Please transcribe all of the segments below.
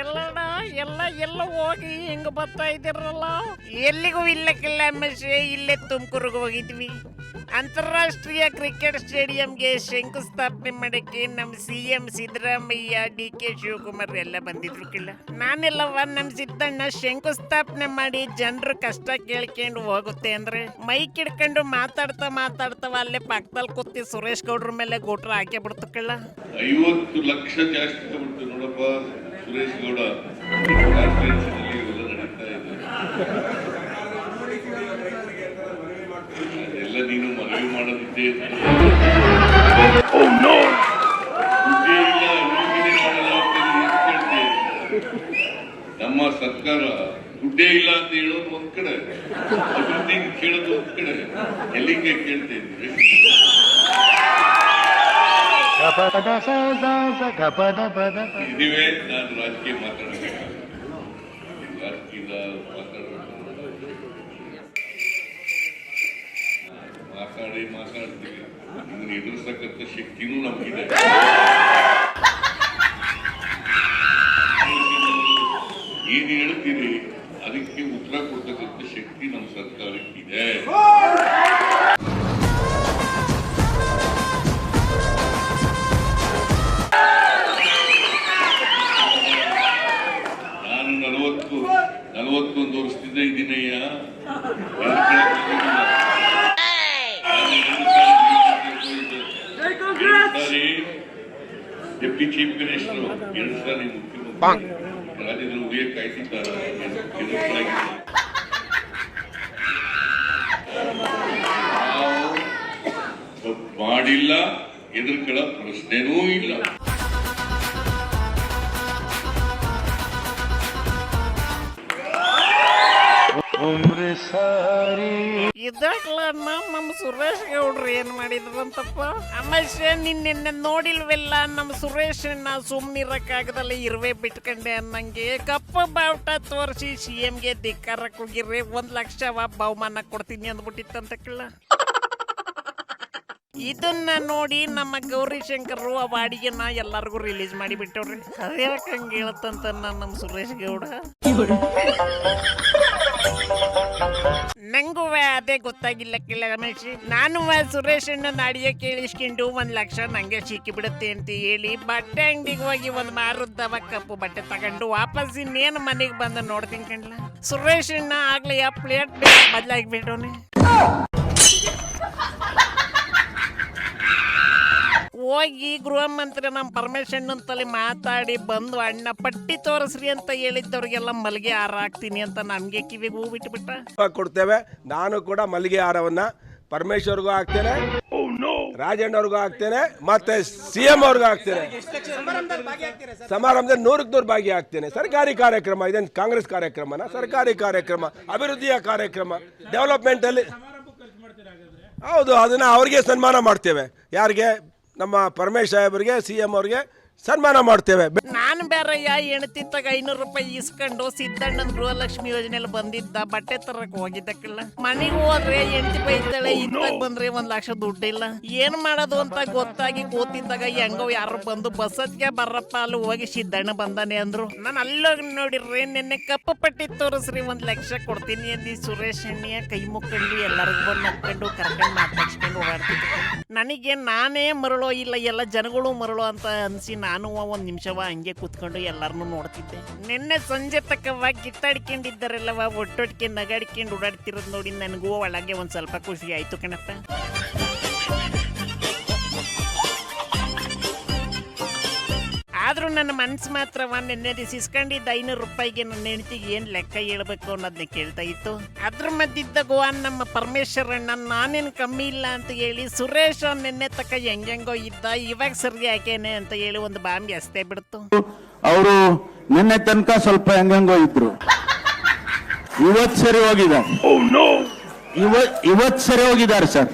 ಎಲ್ಲಣ್ಣ ಎಲ್ಲ ಎಲ್ಲ ಹೋಗಿ ಹೆಂಗ ಬರ್ತಾ ಇದ್ದೀರಲ್ಲ? ಎಲ್ಲಿಗೂ ಇಲ್ಲಕ್ಕಿಲ್ಲ ಮಶೆ ಇಲ್ಲೇ ತುಮಕೂರಿಗೆ ಹೋಗಿದ್ವಿ. ಅಂತಾರಾಷ್ಟ್ರೀಯ ಕ್ರಿಕೆಟ್ ಸ್ಟೇಡಿಯಂಗೆ ಶಂಕುಸ್ಥಾಪನೆ ಮಾಡಕ್ಕೆ ನಮ್ಮ C M Siddaramaiah, D K Shivakumar ಎಲ್ಲ ಬಂದಿದ್ರು ಕಿಲ್ಲ. ನಾನೆಲ್ಲವ ನಮ್ಮ ಸಿದ್ದಣ್ಣ ಶಂಕುಸ್ಥಾಪನೆ ಮಾಡಿ ಜನರು ಕಷ್ಟ ಕೇಳ್ಕೊಂಡು ಹೋಗುತ್ತೆ ಅಂದ್ರೆ ಮೈಕ್ ಹಿಡ್ಕೊಂಡು ಮಾತಾಡ್ತಾ ಮಾತಾಡ್ತಾವ ಅಲ್ಲೇ ಪಕ್ಕದಲ್ಲಿ ಕೂತಿ ಸುರೇಶ್ ಗೌಡ್ರ ಮೇಲೆ ಗೋಟ್ರ ಹಾಕಿ ಬಿಡ್ತು ಕಿಲ್ಲ. ಐವತ್ತು ಲಕ್ಷ ಜಾಸ್ತಿ ನೋಡಪ್ಪ. ಸುರೇಶ್ ಗೌಡ ಕಾನ್ಸ್ಟಿಟ್ಯೂನ್ಸಿನಲ್ಲಿ ಇವೆಲ್ಲ ನಡೀತಾ ಇದೆ. ಅದೆಲ್ಲ ನೀನು ಮನವಿ ಮಾಡೋದಿದ್ದೇ ಏನ್ ನಮ್ಮ ಸರ್ಕಾರ ದುಡ್ಡೇ ಇಲ್ಲ ಅಂತ ಹೇಳೋದು ಒಂದ್ ಕಡೆ. ಅಭಿವೃದ್ಧಿ ಕೇಳೋದು ಒಂದ್ ಕಡೆ. ಎಲ್ಲಿಗೆ ಕೇಳ್ತಾ ಇದ್ದೀರಿ ಇದೀವೇ ನಾನು ರಾಜಕೀಯ ಮಾತಾಡಬೇಕು ರಾಜಕೀಯ ಮಾತಾಡಬೇಕು ಮಾತಾಡಿ, ಮಾತಾಡ್ತೀವಿ. ಇದನ್ನ ಶಕ್ತಿನೂ ನಮಗಿದೆ. ಏನು ಹೇಳ್ತೀರಿ? ಅದಕ್ಕೆ ಉತ್ತರ ಕೊಡ್ತಕ್ಕಂಥ ಶಕ್ತಿ ನಮ್ಮ ಸರ್ಕಾರಕ್ಕಿದೆ. ನಲವತ್ತೊಂದು ವರ್ಷದಿಂದ ಇದ್ದೀನಯ್ಯ. Deputy sorry deputy chief minister ಎರಡು ಸಾರಿ ಮುಖ್ಯಮಂತ್ರಿ. ರಾಜ್ಯದಲ್ಲಿ ಉದಯ ಕಾಯ್ತಿದ್ದಾರೆ ಮಾಡಿಲ್ಲ ಎದುರ್ಕೊಳ್ಳೋ ಪ್ರಶ್ನೆನೂ ಇಲ್ಲ. ನಮ್ಮ ಸುರೇಶ್ ಗೌಡ್ರು ಏನ್ ಮಾಡಿದ್ರಂತಪ್ಪ ಅಮ್ಮಶ್ಯ ನಿನ್ನೆ ನೋಡಿಲ್ವೆಲ್ಲ, ನಮ್ಮ ಸುರೇಶನ್ನ ಸುಮ್ನಿರಕ್ಕಾಗದಲ್ಲ ಇರುವೆ ಬಿಟ್ಕಂಡೆ ಅನ್ನಂಗೆ. ಕಪ್ಪ ಬಾವುಟ ತೋರಿಸಿ ಸಿ ಗೆ ಧಿಕ್ಕಾರ ಹೋಗಿರ್ರಿ ಒಂದ್ ಲಕ್ಷ ಬಹುಮಾನ ಕೊಡ್ತೀನಿ ಅಂದ್ಬಿಟ್ಟಿತ್ತಂತ ಕೇಳ. ಇದನ್ನ ನೋಡಿ ನಮ್ಮ ಗೌರಿ ಶಂಕರ್ ಆ ಬಾಡಿಗೆನ ಎಲ್ಲಾರ್ಗು ರಿಲೀಸ್ ಮಾಡಿ ಬಿಟ್ಟವ್ರಿ. ಅದೇ ಹಂಗೆ ಹೇಳತ್ತಂತ ನಮ್ಮ ಸುರೇಶ್ ಗೌಡ? ನಂಗೂ ಅದೇ ಗೊತ್ತಾಗಿಲ್ಲ ಕೇಳ ರಮೇಶ್. ನಾನು ಸುರೇಶ್ ಅಣ್ಣ ನಾಡಿಯ ಕೇಳಿಸ್ಕೊಂಡು ಒಂದ್ ಲಕ್ಷ ನಂಗೆ ಸಿಕ್ಕಿ ಬಿಡುತ್ತೆ ಅಂತ ಹೇಳಿ ಬಟ್ಟೆ ಅಂಗಡಿಗೆ ಹೋಗಿ ಒಂದ್ ಮಾರುದ್ದವ ಕಪ್ಪು ಬಟ್ಟೆ ತಗೊಂಡು ವಾಪಸ್ ಇನ್ನೇನು ಮನೆಗೆ ಬಂದು ನೋಡ್ತೀನಿ ಕಣ್ಲ. ಸುರೇಶ್ ಅಣ್ಣ ಆಗ್ಲಿ ಯಾವ ಪ್ಲೇಟ್ ಬದಲಾಗಿ ಬಿಟ್ಟವನೆ. ಹೋಗಿ ಗೃಹ ಮಂತ್ರಿ ನಮ್ಮ ಪರಮೇಶ್ವರ ತಲೆ ಮಾತಾಡಿ ಬಂದು ಅಣ್ಣ ಪಟ್ಟಿ ತೋರಿಸ್ರಿ ಅಂತ ಹೇಳಿದ್ದವ್ರಿಗೆಲ್ಲ ಮಲ್ಲಿಗೆ ಹಾರ ಹಾಕ್ತೀನಿ ಅಂತ ನಮಗೆ ಕಿವಿಗೆ ಹೂ ಬಿಟ್ಬಿಟ್ಟ. ಕೊಡ್ತೇವೆ. ನಾನು ಕೂಡ ಮಲ್ಲಿಗೆ ಹಾರವನ್ನ ಪರಮೇಶ್ವರ್ಗೂ ಹಾಕ್ತೇನೆ. ರಾಜಣ್ಣವ್ರಿಗೂ ಹಾಕ್ತೇನೆ. ಮತ್ತೆ ಸಿ ಎಂ ಅವ್ರಿಗೂ ಹಾಕ್ತೇನೆ. ಸಮಾರಂಭದಲ್ಲಿ ನೂರಕ್ಕೆ ನೂರು ಭಾಗಿ ಆಗ್ತೇನೆ ಸರ್ಕಾರಿ ಕಾರ್ಯಕ್ರಮ, ಇದೇನು ಕಾಂಗ್ರೆಸ್ ಕಾರ್ಯಕ್ರಮನ? ಸರ್ಕಾರಿ ಕಾರ್ಯಕ್ರಮ, ಅಭಿವೃದ್ಧಿಯ ಕಾರ್ಯಕ್ರಮ ಡೆವಲಪ್ಮೆಂಟ್ ಅಲ್ಲಿ ಹೌದು, ಅದನ್ನ ಅವ್ರಿಗೆ ಸನ್ಮಾನ ಮಾಡ್ತೇವೆ. ಯಾರಿಗೆ? ನಮ್ಮ ಪರಮೇಶ್ ಸಾಹೇಬರಿಗೆ ಸಿ ಎಂ ಅವ್ರಿಗೆ ಸನ್ಮಾನ ಮಾಡ್ತೇವೆ. ನಾನು ಬೇರಯ್ಯ ಹೆಣ್ತಿತ್ತಾಗ ಐನೂರು ರೂಪಾಯಿ ಇಸ್ಕೊಂಡು ಸಿದ್ದಣ್ಣನ ಗೃಹಲಕ್ಷ್ಮಿ ಯೋಜನೆಯಲ್ಲಿ ಬಂದಿದ್ದ ಬಟ್ಟೆ ತರಕ್ ಹೋಗಿದ್ದಕ್ಕಿಲ್ಲ. ಮನೆಗೆ ಹೋದ್ರೆ ಹೆಂಡತಿ ಬೈತಾಳೆ ಇದ್ದಾಗ ಬಂದ್ರೆ ಒಂದ್ ಲಕ್ಷ ದುಡ್ಡಿಲ್ಲ. ಏನ್ ಮಾಡೋದು ಅಂತ ಗೊತ್ತಾಗಿ ಕೂತಿದ್ದಾಗ ಹೆಂಗೋ ಯಾರು ಬಂದು ಬಸ್ಸತ್ಗೆ ಬರ್ರಪ್ಪ, ಅಲ್ಲಿ ಹೋಗಿ ಸಿದ್ದಣ್ಣ ಬಂದಾನೆ ಅಂದ್ರು. ನಾನು ಅಲ್ಲೋಗಿ ನೋಡಿರ್ರಿ, ನಿನ್ನೆ ಕಪ್ಪು ಪಟ್ಟಿ ತೋರಿಸ್ರಿ, ಒಂದ್ ಲಕ್ಷ ಕೊಡ್ತೀನಿ ಅಂದಿ ಸುರೇಶ್ ಅಣ್ಣಿಯ ಕೈ ಮುಕ್ಕಂಡು ಎಲ್ಲರಿಗೂ ಬಂದು ನಕ್ಕೊಂಡು ಕರ್ಕೊಂಡು ಮಾತಾಡ್ಸ್ಕೊಂಡು ಓಡಾಡ್ತಿದ್ದೆ. ನನಗೆ ನಾನೇ ಮರಳೋ ಇಲ್ಲ, ಎಲ್ಲ ಜನಗಳು ಮರಳೋ ಅಂತ ಅನ್ಸಿ ನಾನು ಒಂದು ನಿಮಿಷವ ಹಂಗೆ ಕೂತ್ಕೊಂಡು ಎಲ್ಲರನ್ನೂ ನೋಡ್ತಿದ್ದೆ. ನಿನ್ನೆ ಸಂಜೆ ತಕ್ಕವ ಕಿತ್ತಾಡ್ಕೊಂಡಿದ್ದಾರಲ್ಲವ ಒಟ್ಟೊಟ್ಟಿಗೆ ನಗಾಡ್ಕೊಂಡು ಓಡಾಡ್ತಿರೋದು ನೋಡಿ ನನಗೂ ಒಳಗೆ ಒಂದು ಸ್ವಲ್ಪ ಖುಷಿ ಆಯ್ತು ಕಣಪ್ಪ. ಆದ್ರೂ ನನ್ನ ಮನ್ಸು ಮಾತ್ರ ನಿನ್ನೆ ಸಿಸ್ಕೊಂಡಿದ್ದ ಐನೂರು ರೂಪಾಯಿಗೆ ನನ್ನ ಹೆಂಡತಿಗೆ ಏನ್ ಲೆಕ್ಕ ಹೇಳ್ಬೇಕು ಅನ್ನೋದನ್ನ ಕೇಳ್ತಾ ಇತ್ತು. ಅದ್ರ ಮಧ್ಯಿದ್ದ ಗೋವಾನ್ ನಮ್ಮ ಪರಮೇಶ್ವರಣ್ಣ ನಾನೇನು ಕಮ್ಮಿ ಇಲ್ಲ ಅಂತ ಹೇಳಿ ಸುರೇಶ್ ನಿನ್ನೆ ತಕ್ಕ ಹೆಂಗೆಂಗೋ ಇದ್ದ, ಇವಾಗ ಸರಿ ಯಾಕೇನೆ ಅಂತ ಹೇಳಿ ಒಂದು ಬಾಂಬಿ ಅಷ್ಟೇ ಬಿಡ್ತು. ಅವರು ನಿನ್ನೆ ತನಕ ಸ್ವಲ್ಪ ಹೆಂಗೆಂಗೋ ಇದ್ರು. ಇವತ್ ಸರಿ ಹೋಗಿದ್ದಾರೆ ಇವತ್ ಸರಿ ಹೋಗಿದ್ದಾರೆ ಸರ್.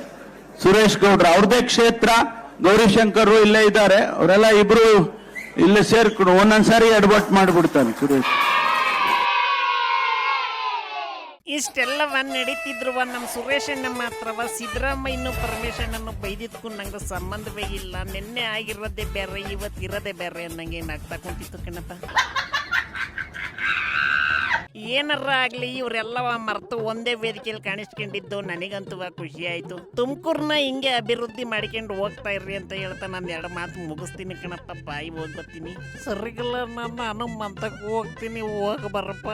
ಸುರೇಶ್ ಗೌಡ್ರ, ಅವ್ರದೇ ಕ್ಷೇತ್ರ ಗೌರಿಶಂಕರ್ ಇಲ್ಲೇ ಇದ್ದಾರೆ. ಅವರೆಲ್ಲ ಇಬ್ರು ಇಲ್ಲೇ ಸೇರ್ಕೊಂಡು. ಒಂದೊಂದ್ಸಾರಿ ಅಡ್ವರ್ಟ್ ಮಾಡ್ಬಿಡ್ತಾನೆ ಸುರೇಶ್. ಇಷ್ಟೆಲ್ಲವ ನಡೀತಿದ್ರು ನಮ್ಮ ಸುರೇಶಣ್ಣ ಮಾತ್ರವ. ಸಿದ್ದರಾಮಯ್ಯನು ಪರಮೇಶ್ವರನನ್ನು ಬೈದಿದ್ಕು ನಂಗೆ ಸಂಬಂಧವೇ ಇಲ್ಲ. ನಿನ್ನೆ ಆಗಿರೋದೇ ಬೇರೆ ಇವತ್ತು ಇರೋದೇ ಬೇರೆ ಅನ್ನಂಗೆ ಏನಾಗ್ತಾ ಕುಂತಿತ್ತು ಕಣಪ್ಪ? ಏನಾರ ಆಗ್ಲಿ ಇವರೆಲ್ಲವ ಮರೆತು ಒಂದೇ ವೇದಿಕೆಯಲ್ಲಿ ಕಾಣಿಸ್ಕೊಂಡಿದ್ದು, ನನಗಂತೂ ಖುಷಿ ಆಯ್ತು. ತುಮಕೂರ್ನ ಹಿಂಗೆ ಅಭಿವೃದ್ಧಿ ಮಾಡ್ಕೊಂಡು ಹೋಗ್ತಾ ಇರ್ರಿ ಅಂತ ಹೇಳ್ತಾ ನಾನು ಎರಡು ಮಾತು ಮುಗಿಸ್ತೀನಿ ಕಣಪ್ಪ. ಬಾಯಿ ಹೋಗಿ ಬರ್ತೀನಿ ಸರಿಗಲ್ಲ ನಾನು ನಾನು ಮಂತಕ್ಕೆ ಹೋಗ್ತೀನಿ, ಹೋಗಿ ಬರಪ್ಪ.